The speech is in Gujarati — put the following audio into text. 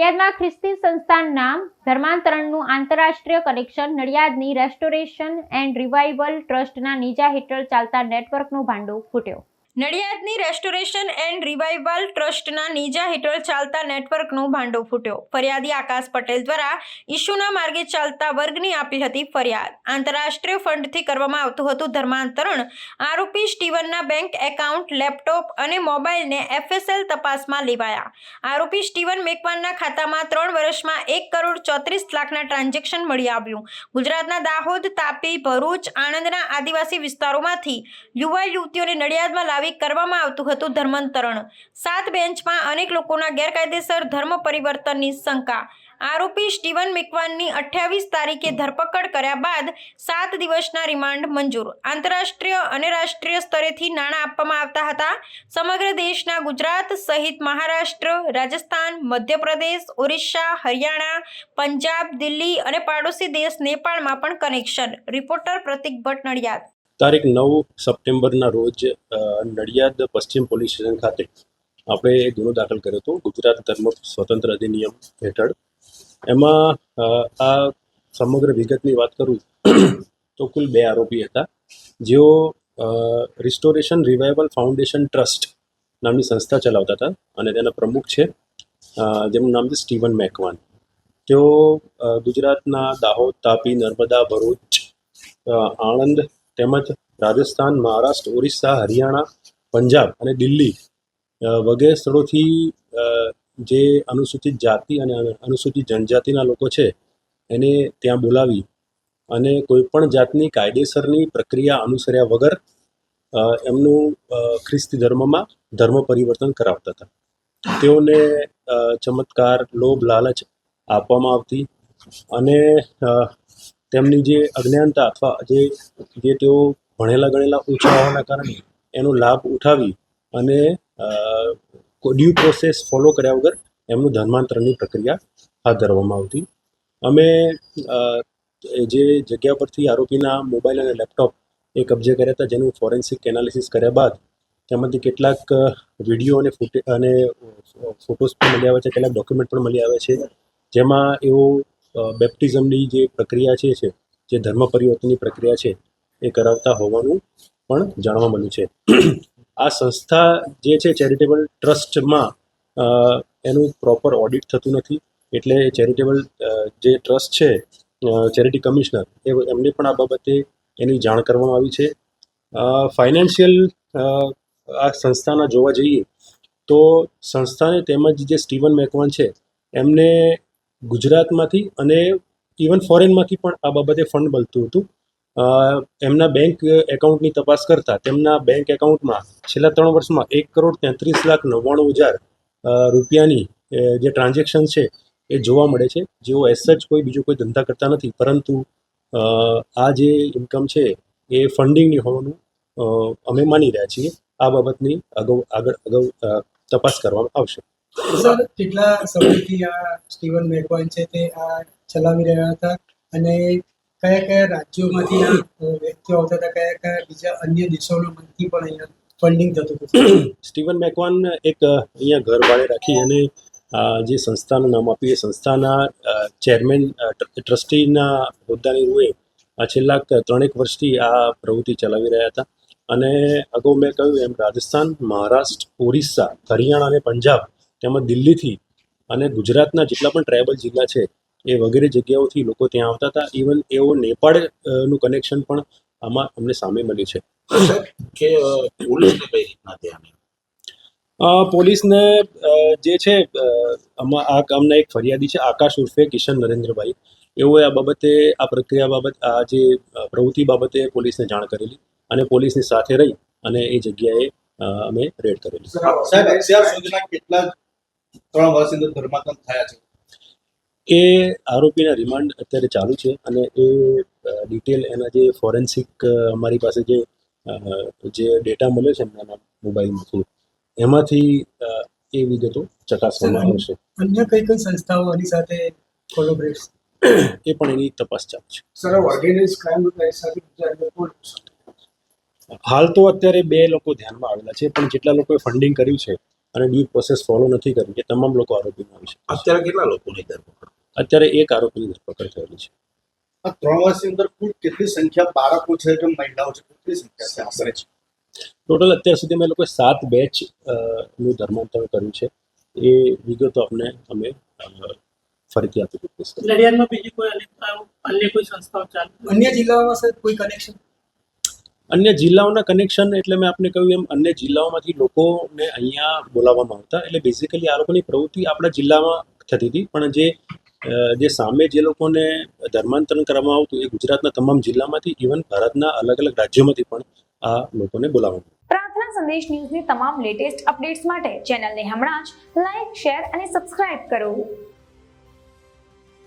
નડિયાદમાં ખ્રિસ્તી સંસ્થાનના ધર્માંતરણનું આંતરરાષ્ટ્રીય કનેક્શન નડિયાદની રેસ્ટોરેશન એન્ડ રિવાઇવલ ટ્રસ્ટના નીજા હેઠળ ચાલતા નેટવર્કનો ભાંડો ફૂટ્યો. નડિયાદની રેસ્ટોરેશન એન્ડ રિવાઇવલ ટ્રસ્ટના નીજા હેઠળ ચાલતા નેટવર્કનો ભાંડો ફૂટ્યો. ફરિયાદી આકાશ પટેલ દ્વારા ઈશુના માર્ગે ચાલતા વર્ગની આપી હતી ફરિયાદ. આંતરરાષ્ટ્રીય ફંડથી કરવામાં આવતું હતું ધર્માંતરણ, આરોપી સ્ટીવનના બેંક એકાઉન્ટ, લેપટોપ અને મોબાઈલને એફએસએલ તપાસમાં લેવાયા. આરોપી સ્ટીવન મેકવાનના ખાતામાં ત્રણ વર્ષમાં એક કરોડ ચોત્રીસ લાખના ટ્રાન્ઝેક્શન મળી આવ્યું. ગુજરાતના દાહોદ, તાપી, ભરૂચ, આણંદના આદિવાસી વિસ્તારોમાંથી યુવા યુવતીઓને નડિયાદમાં લાવી કરવામાં આવતું હતું ધર્માંતરણ. સાત બેન્ચમાં અનેક લોકોના ગેરકાયદેસર ધર્મ પરિવર્તનની શંકા. આરોપી સ્ટીવન મિકવાનની અઠ્યાવીસ તારીખે ધરપકડ કર્યા બાદ સાત દિવસના રિમાન્ડ મંજૂર. આંતરરાષ્ટ્રીય અને રાષ્ટ્રીય સ્તરેથી નાણાં આપવામાં આવતા હતા. સમગ્ર દેશના ગુજરાત સહિત મહારાષ્ટ્ર, રાજસ્થાન, મધ્યપ્રદેશ, ઓરિસ્સા, હરિયાણા, પંજાબ, દિલ્હી અને પાડોશી દેશ નેપાળમાં પણ કનેક્શન. રિપોર્ટર પ્રતિક ભટ્ટ નડિયાદ. તારીખ નવ સપ્ટેમ્બરના રોજ નડિયાદ પશ્ચિમ પોલીસ સ્ટેશન ખાતે આપણે એક ગુનો દાખલ કર્યો હતો, ગુજરાત ધર્મ સ્વતંત્ર અધિનિયમ હેઠળ. એમાં આ સમગ્ર વિગતની વાત કરું તો કુલ બે આરોપી હતા, જેઓ રિસ્ટોરેશન રિવાઇવલ ફાઉન્ડેશન ટ્રસ્ટ નામની સંસ્થા ચલાવતા હતા અને તેના પ્રમુખ છે જેમનું નામ છે સ્ટીવન મેકવાન. તેઓ ગુજરાતના દાહોદ, તાપી, નર્મદા, ભરૂચ આણંદ તેમજ રાજસ્થાન, મહારાષ્ટ્ર, ઓરિસ્સા, હરિયાણા, પંજાબ અને દિલ્હી વગેરે સ્થળોથી જે અનુસૂચિત જાતિ અને અનુસૂચિત જનજાતિના લોકો છે, એને ત્યાં બોલાવી અને કોઈપણ જાતની કાયદેસરની પ્રક્રિયા અનુસર્યા વગર એમનું ખ્રિસ્તી ધર્મમાં ધર્મ પરિવર્તન કરાવતા હતા. તેઓને ચમત્કાર, લોભ, લાલચ આપવામાં આવતી અને તેમની જે અજ્ઞાનતા અથવા જે જે તેઓ ભણેલા ગણેલા ઓછા હોવાના કારણે એનો લાભ ઉઠાવી અને ડ્યુ પ્રોસેસ ફોલો કર્યા વગર એમનું ધર્માંતરણની પ્રક્રિયા હાથ ધરવામાં આવતી. અમે જે જગ્યા પરથી આરોપીના મોબાઈલ અને લેપટોપ એ કબજે કર્યા હતા, જેનું ફોરેન્સિક એનાલિસિસ કર્યા બાદ તેમાંથી કેટલાક વીડિયો અને ફૂટે, અને ફોટોસ પણ મળી આવે છે, કેટલાક ડોક્યુમેન્ટ પણ મળી આવે છે, જેમાં એઓ બેપ્ટિઝમની જે પ્રક્રિયા છે છે, જે ધર્મ પરિવર્તનની પ્રક્રિયા છે, એ કરાવતા હોવાનું પણ જાણવા મળ્યું છે. આ સંસ્થા જે છે, ચેરિટેબલ ટ્રસ્ટમાં એનું પ્રોપર ઓડિટ થતું નથી. એટલે ચેરિટેબલ જે ટ્રસ્ટ છે ચેરિટી કમિશનર, એ એમને પણ આ બાબતે એની જાણ કરવામાં આવી છે. ફાઇનાન્શિયલ આ સંસ્થાના જોવા જઈએ, તો સંસ્થાને તેમજ જે સ્ટીવન મેકવાન છે, એમને ગુજરાતમાંથી અને ઇવન ફોરેનમાંથી પણ આ બાબતે ફંડ મળતું હતું. એમના બેંક એકાઉન્ટની તપાસ કરતા તેમના બેંક એકાઉન્ટમાં છેલ્લા ત્રણ વર્ષમાં એક કરોડ તેત્રીસ લાખ નવ્વાણું હજાર રૂપિયાની જે ટ્રાન્ઝેક્શન છે એ જોવા મળે છે. જેઓ એસ સચ કોઈ બીજો કોઈ ધંધા કરતા નથી. પરંતુ આ જે ઇન્કમ છે એ ફંડિંગની હોવાનું અમે માની રહ્યા છીએ. આ બાબતની અગાઉ આગળ અગાઉ તપાસ કરવામાં આવશે. સર, કેટલા સમયથી આ સ્ટીવન મેકવાન છે તે આ ચલાવી રહ્યા હતા? અને કયા કયા રાજ્યોમાંથી આ વ્યક્તિઓ આવતા હતા? કયા કયા બીજા અન્ય દેશોમાંથી પણ અહીંયા સ્ટીવન મેકવાન એક અહીંયા ઘર ભાડે રાખી અને જે સંસ્થાનું નામ આપ્યું એ સંસ્થાના ચેરમેન ટ્રસ્ટીના હોદ્દાની રૂએ છેલ્લા ત્રણેક વર્ષથી આ પ્રવૃત્તિ ચલાવી રહ્યા હતા. અને અગાઉ મેં કહ્યું એમ, રાજસ્થાન, મહારાષ્ટ્ર, ઓરિસ્સા, હરિયાણા અને પંજાબ તેમજ દિલ્હીથી અને ગુજરાતના જેટલા પણ ટ્રાયબલ જિલ્લા છે એ વગેરે જગ્યાઓથી લોકો ત્યાં આવતા હતા. ઇવન એવો નેપાળનું કનેક્શન પણ આમાં અમને સામે મળ્યું છે. કે પોલીસને કઈ રીતના ધ્યાન પોલીસને જે છે આમાં આ કામના એક ફરિયાદી છે આકાશ ઉર્ફે કિશન નરેન્દ્રભાઈ. એઓએ આ બાબતે આ પ્રક્રિયા બાબત આ જે પ્રવૃત્તિ બાબતે પોલીસને જાણ કરેલી અને પોલીસની સાથે રહી અને એ જગ્યાએ અમે રેડ કરેલી. સાહેબ અત્યાર સુધીના કેટલા ત્રણ વર્ષની અંદર ધર્માંતર થયા છે. એ આરોપીના રિમાન્ડ અત્યારે ચાલુ છે અને એ ડિટેલ એના જે ફોરેન્સિક અમારી પાસે જે અ, જે ડેટા મળ્યો છે એમના મોબાઈલમાંથી એમાંથી એ વિગતો ચકાસવામાં આવશે અન્ય કઈ કઈ સંસ્થાઓ આની સાથે કોલોબરેટ એ પણ એની તપાસ ચાલુ છે. સર ઓર્ગેનાઇઝ ક્રાઇમ સાથે હાલ તો અત્યારે બે લોકો ધ્યાનમાં આવેલા છે પણ જેટલા લોકોએ ફંડિંગ કર્યું છે અને ડ્યુ પ્રોસેસ ફોલો નથી કરી એ તમામ લોકો આરોપીમાં આવી છે. અત્યારે કેટલા લોકોની ધરપકડ? અત્યારે એક આરોપીની ધરપકડ થયેલી છે. આ ત્રણ વર્ષની અંદર કુલ કેટલી સંખ્યા બાળકો છે કે મહિલાઓ છે? કેટલી સંખ્યા છે? આશરે ટોટલ અત્યાર સુધી અમે લોકોએ સાત બેચનું ધર્માંતરણ કર્યું છે. એ વિગતો આપણે અમે ફરીથી આપી દીધી છે નડિયાદમાં બીજી કોઈ અન્ય અન્ય કોઈ સંસ્થાઓ ચાલુ અન્ય જિલ્લાઓમાં સર કોઈ કનેક્શન અન્ય જિલ્લાઓના કનેક્શન એટલે મેં આપને કહ્યું એમ, અન્ય જિલ્લાઓમાંથી લોકોને અહીંયા બોલાવવામાં આવતા. એટલે બેઝિકલી આ લોકોની પ્રવૃત્તિ આપણા જિલ્લામાં થતી હતી. પણ જે જે સામે જે લોકોને ધર્માંતરણ કરવામાં આવતું એ ગુજરાતના તમામ જિલ્લામાંથી ઇવન ભારતના અલગ અલગ રાજ્યોમાંથી પણ આ લોકોને બોલાવવામાં પ્રાર્થના સંદેશ ન્યૂઝની તમામ લેટેસ્ટ અપડેટ્સ માટે ચેનલને હમણાં જ લાઈક શેર અને સબસ્ક્રાઇબ કરો.